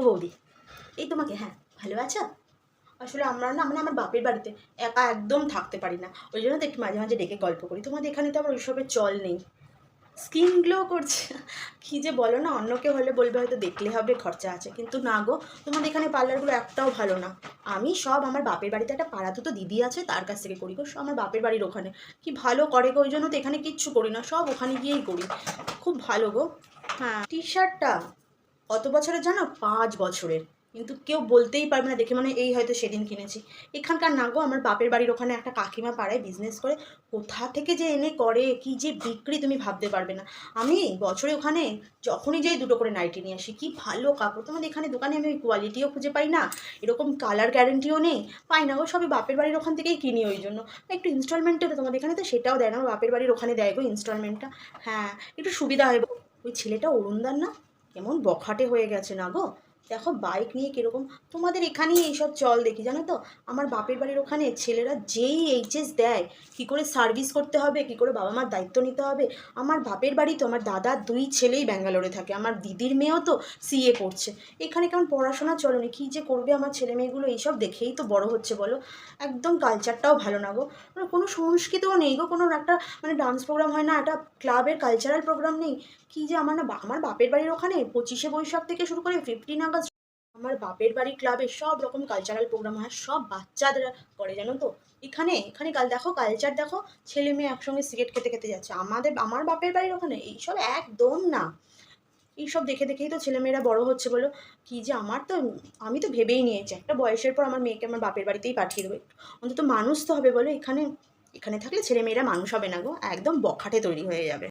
ও বৌদি, এই তোমাকে হ্যাঁ ভালো আছো? আসলে আমরা না মানে আমার বাপের বাড়িতে একা একদম থাকতে পারি না। ওই জন্য তো একটু মাঝে মাঝে ডেকে গল্প করি। তোমাদের এখানে তো আবার ওইসবের চল নেই। স্কিন গ্লো করছে। কী যে বলো না, অন্য কেউ হলে বলবে, হয়তো দেখলে হবে, খরচা আছে। কিন্তু না গো, তোমাদের এখানে পার্লারগুলো একটাও ভালো না। আমি সব আমার বাপের বাড়িতে একটা পাড়া তো দিদি আছে, তার কাছ থেকে করি গো, সব আমার বাপের বাড়ির ওখানে। কি ভালো করে গো, ওই জন্য তো এখানে কিচ্ছু করি না, সব ওখানে গিয়েই করি। খুব ভালো গো। হ্যাঁ টি শার্টটা কত বছরের জানো? পাঁচ বছরের। কিন্তু কেউ বলতেই পারবে না, দেখে মানে এই হয়তো সেদিন কিনেছি। এখানকার না গো আমার বাপের বাড়ির ওখানে একটা কাকিমা পাড়ায় বিজনেস করে। কোথা থেকে যে এনে করে, কি যে বিক্রি, তুমি ভাবতে পারবে না। আমি বছরে ওখানে যখনই যাই দুটো করে নাইটি নিয়ে আসি, কি ভালো কাপড়। তোমাদের এখানে দোকানে আমি ওই কোয়ালিটিও খুঁজে পাই না, এরকম কালার গ্যারেন্টিও নেই, পাই না গো, সবই বাপের বাড়ির ওখান থেকেই কিনি ওই জন্য। একটু ইনস্টলমেন্টে তো তোমাদের এখানে তো সেটাও দেয় না বাপের বাড়ির ওখানে দেয় গো ইনস্টলমেন্টটা হ্যাঁ একটু সুবিধা হয়। ওই ছেলেটা অরুণদার না? কেমন বখাটে হয়ে গেছে না গো? দেখো বাইক নিয়ে কীরকম, তোমাদের এখানেই এইসব চল দেখি, জানো তো? আমার বাপের বাড়ির ওখানে ছেলেরা যেই এইচএস দেয়, কী করে সার্ভিস করতে হবে, কী করে বাবা মার দায়িত্ব নিতে হবে? আমার বাপের বাড়ি তো, আমার দাদার দুই ছেলেই ব্যাঙ্গালোরে থাকে, আমার দিদির মেয়েও তো সিএ পড়ছে। এখানে কেমন পড়াশোনা চলনি কী যে করবে আমার ছেলে মেয়েগুলো, এইসব দেখেই তো বড় হচ্ছে বলো? একদম কালচারটাও ভালো না গো। মানে কোনো সংস্কৃতও নেই গো, কোনো একটা মানে ডান্স প্রোগ্রাম হয় না, একটা ক্লাবের কালচারাল প্রোগ্রাম নেই। কী যে আমার না, আমার বাপের বাড়ির ওখানে পঁচিশে বৈশাখ থেকে শুরু করে ফিফটিন আগস্ট আমার বাপের বাড়ি ক্লাবে সব রকম কালচারাল প্রোগ্রাম হয়, সব বাচ্চাদের করে, জানো তো? এখানে এখানে কাল দেখো কালচার দেখো, ছেলে মেয়ে একসঙ্গে সিগারেট খেতে খেতে যাচ্ছে। আমাদের, আমার বাপের বাড়ির ওখানে এইসব একদম না। এইসব দেখে, দেখেই তো ছেলেমেয়েরা বড় হচ্ছে বলো। কি যে আমার তো, আমি তো ভেবেই নিয়েছি, একটা বয়সের পর আমার মেয়েকে আমার বাপের বাড়িতেই পাঠিয়ে দেবো। অন্তত মানুষ তো হবে বলো, এখানে এখানে থাকলে ছেলেমেয়েরা মানুষ হবে না গো, একদম বখাটে তৈরি হয়ে যাবে।